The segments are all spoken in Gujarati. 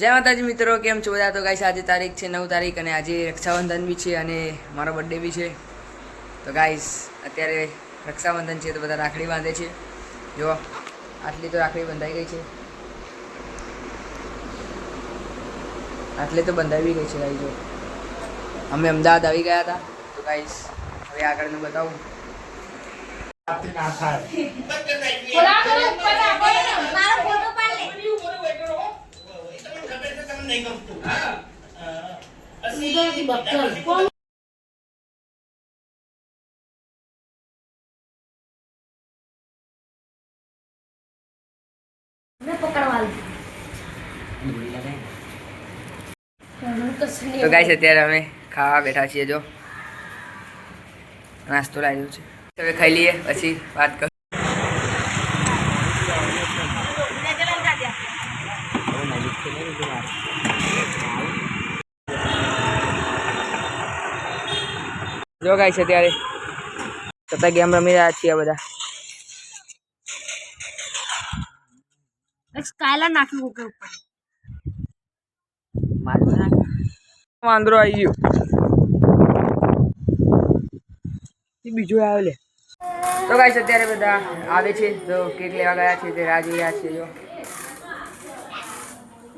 જય માતાજી મિત્રો કેમ છો બધા? તો ગાઈસ આજે તારીખ છે નવ તારીખ અને આજે રક્ષાબંધન બી છે અને મારો બર્થડે બી છે. તો ગાઈસ અત્યારે રક્ષાબંધન છે તો બધા રાખડી બાંધે છે. જો આટલી તો રાખડી બંધાઈ ગઈ છે. આટલી તો બંધાવી ગઈ છે ગાઈ જો. અમે અમદાવાદ આવી ગયા હતા. તો ગાઈસ હવે આગળનું બતાવું. ને પકડવા તો ગાઈસ અત્યારે અમે ખાવા બેઠા છીએ જો. નાસ્તો લાવ્યો છે. હવે ખાઈ લઈએ પછી વાત કર. જો છે અત્યારે છતાં ગેમ રમી રહ્યા છીએ બધા. સ્કાયલા નાખ્યું ઉપર. વાંદરો આવી ગયો. બીજો આવ્યો લે. તો ગાઈસ અત્યારે બધા આવે છે. તો કેક લેવા ગયા છે તે રાહ રહ્યા છે જો.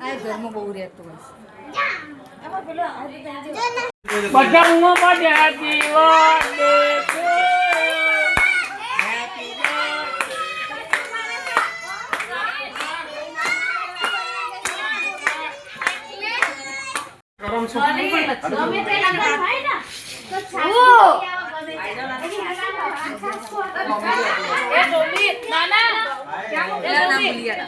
આ ઘરમાં બહુ રહેતો બધા પડ્યા દીવા ગમે તે લગન થાય ને તો છાસ એ ડોલી નાના એના નામ ભૂલી ગયા